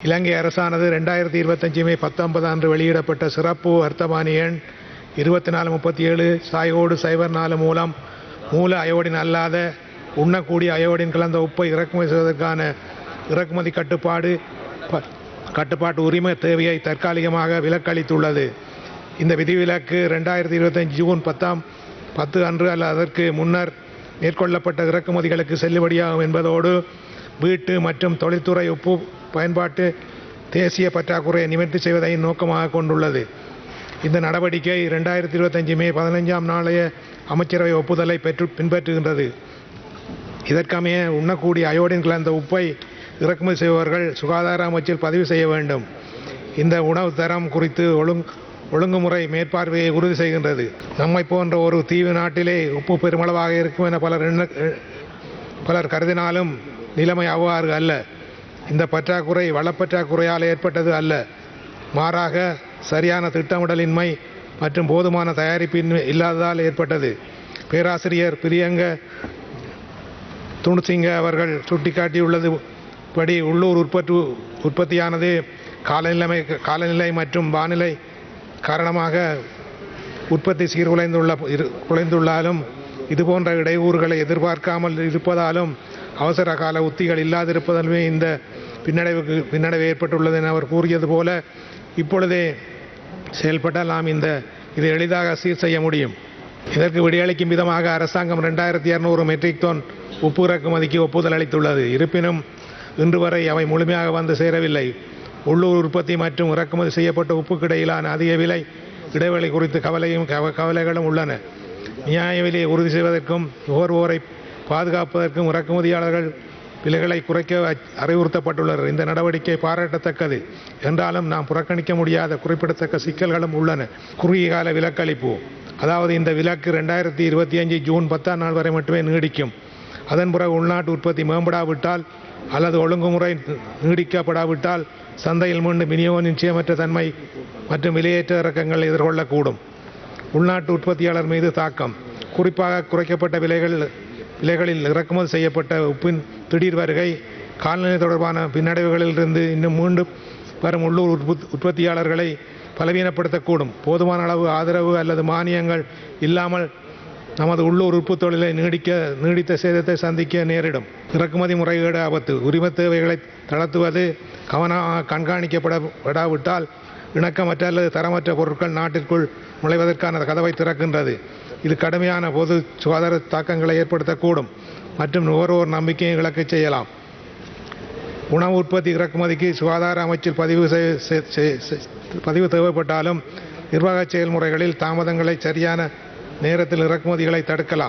இலங்கை அரசானது ரெண்டாயிரத்தி இருபத்தஞ்சு மே பத்தொன்பது அன்று வெளியிடப்பட்ட சிறப்பு வர்த்தமானி எண் இருபத்தி நாலு முப்பத்தி ஏழு சாயோடு சைபர் நாலு மூலம் மூல அயோடின் அல்லாத உண்ணக்கூடிய அயோடின் கலந்த உப்பை இறக்குமதி செய்வதற்கான இறக்குமதி கட்டுப்பாடு கட்டுப்பாட்டு உரிமை தேவையை தற்காலிகமாக விலக்களித்துள்ளது. இந்த விதிவிலக்கு ரெண்டாயிரத்தி இருபத்தஞ்சு ஜூன் பத்தாம் பத்து அன்று அல்ல அதற்கு முன்னர் மேற்கொள்ளப்பட்ட இறக்குமதிகளுக்கு செல்லுபடியாகும் என்பதோடு வீட்டு மற்றும் தொழில்துறை உப்பு பயன்பாட்டு தேசிய பற்றாக்குறையை நிவர்த்தி செய்வதை நோக்கமாக கொண்டுள்ளது. இந்த நடவடிக்கை ரெண்டாயிரத்தி இருபத்தஞ்சு மே பதினைஞ்சாம் நாளைய அமைச்சரவை ஒப்புதலை பெற்று பின்பற்றுகின்றது. இதற்கமைய உண்ணக்கூடிய அயோடின் கலந்த உப்பை இறக்குமதி செய்பவர்கள் சுகாதார அமைச்சில் பதிவு செய்ய வேண்டும். இந்த உணவு தரம் குறித்து ஒழுங் ஒழுங்குமுறை மேற்பார்வையை உறுதி செய்கின்றது. நம்மை போன்ற ஒரு தீவு நாட்டிலே உப்பு பெருமளவாக இருக்கும் என பலர் பலர் கருதினாலும் நிலைமை அவ்வாறு அல்ல. இந்த பற்றாக்குறை வளப்பற்றாக்குறையால் ஏற்பட்டது அல்ல. மாறாக சரியான திட்டமிடலின்மை மற்றும் போதுமான தயாரிப்பின்மை இல்லாததால் ஏற்பட்டது. பேராசிரியர் பிரியங்க துணுசிங்க அவர்கள் சுட்டிக்காட்டியுள்ளது படி உள்ளூர் உற்பத்தி உற்பத்தியானது காலநிலைமை காலநிலை மற்றும் வானிலை காரணமாக உற்பத்தி சீர்குலைந்துள்ள இரு- குலைந்துள்ளாலும் இதுபோன்ற இடையூறுகளை எதிர்பார்க்காமல் இருப்பதாலும் அவசர கால உத்திகள் இல்லாதிருப்பதாலுமே இந்த பின்னடைவுக்கு பின்னடைவு ஏற்பட்டுள்ளது என அவர் கூறியது போல இப்பொழுதே செயல்பட்டால் நாம் இந்த இதை எளிதாக சீர் செய்ய முடியும். இதற்கு விடையளிக்கும் விதமாக அரசாங்கம் ரெண்டாயிரத்தி இரநூறு மெட்ரிக் டன் உப்பு இறக்குமதிக்கு ஒப்புதல் அளித்துள்ளது. இருப்பினும் இன்று வரை அவை முழுமையாக வந்து சேரவில்லை. உள்ளூர் உற்பத்தி மற்றும் இறக்குமதி செய்யப்பட்ட உப்புக்கு இடையிலான அதிக விலை இடைவெளி குறித்து கவலையும் கவ- கவலைகளும் உள்ளன. நியாய விலையை உறுதி செய்வதற்கும் நுகர்வோரை பாதுகாப்பதற்கும் இறக்குமதியாளர்கள் விலைகளை குறைக்க அறிவுறுத்தப்பட்டுள்ளனர். இந்த நடவடிக்கை பாராட்டத்தக்கது. என்றாலும் நாம் புறக்கணிக்க முடியாத குறிப்பிடத்தக்க சிக்கல்களும் உள்ளன. குறுகிய கால விலக்களிப்பு. அதாவது இந்த விலக்கு ரெண்டாயிரத்தி இருபத்தி அஞ்சு ஜூன் பத்தாம் நாள் வரை மட்டுமே நீடிக்கும். அதன் பிறகு உள்நாட்டு உற்பத்தி மேம்படாவிட்டால் அல்லது ஒழுங்குமுறை நீடிக்கப்படாவிட்டால் சந்தையில் மீண்டும் விநியோக நிச்சயமற்ற தன்மை மற்றும் விலையேற்ற இறக்கங்கள் எதிர்கொள்ளக்கூடும். உள்நாட்டு உற்பத்தியாளர் மீது தாக்கம். குறிப்பாக குறைக்கப்பட்ட விலைகள் விலைகளில் இறக்குமதி செய்யப்பட்ட உப்பின் திடீர் வருகை காலநிலை தொடர்பான பின்னடைவுகளிலிருந்து இன்னும் மீண்டும் வரும் உள்ளூர் உற்பத்- உற்பத்தியாளர்களை பலவீனப்படுத்தக்கூடும். போதுமான அளவு ஆதரவு அல்லது மானியங்கள் இல்லாமல் நமது உள்ளூர் உற்பு தொழிலை நீடிக்க நீடித்த சேதத்தை சந்திக்க நேரிடும். இறக்குமதி முறைகேடு ஆபத்து. உரிமத் தேவைகளை தளர்த்துவது கவனமாக கண்காணிக்கப்படாவிட்டால் இணக்கமற்ற அல்லது தரமற்ற பொருட்கள் நாட்டிற்குள் நுழைவதற்கான கதவை திறக்கின்றது. இது கடுமையான பொது சுகாதார தாக்கங்களை ஏற்படுத்தக்கூடும் மற்றும் நுகர்வோர் நம்பிக்கையை இழக்க செய்யலாம். உணவு உற்பத்தி இறக்குமதிக்கு சுகாதார அமைச்சில் பதிவு செய்- செய்- பதிவு தேவைப்பட்டாலும் நிர்வாக செயல்முறைகளில் தாமதங்களை சரியான நேரத்தில் இறக்குமதிகளை தடுக்கலாம்.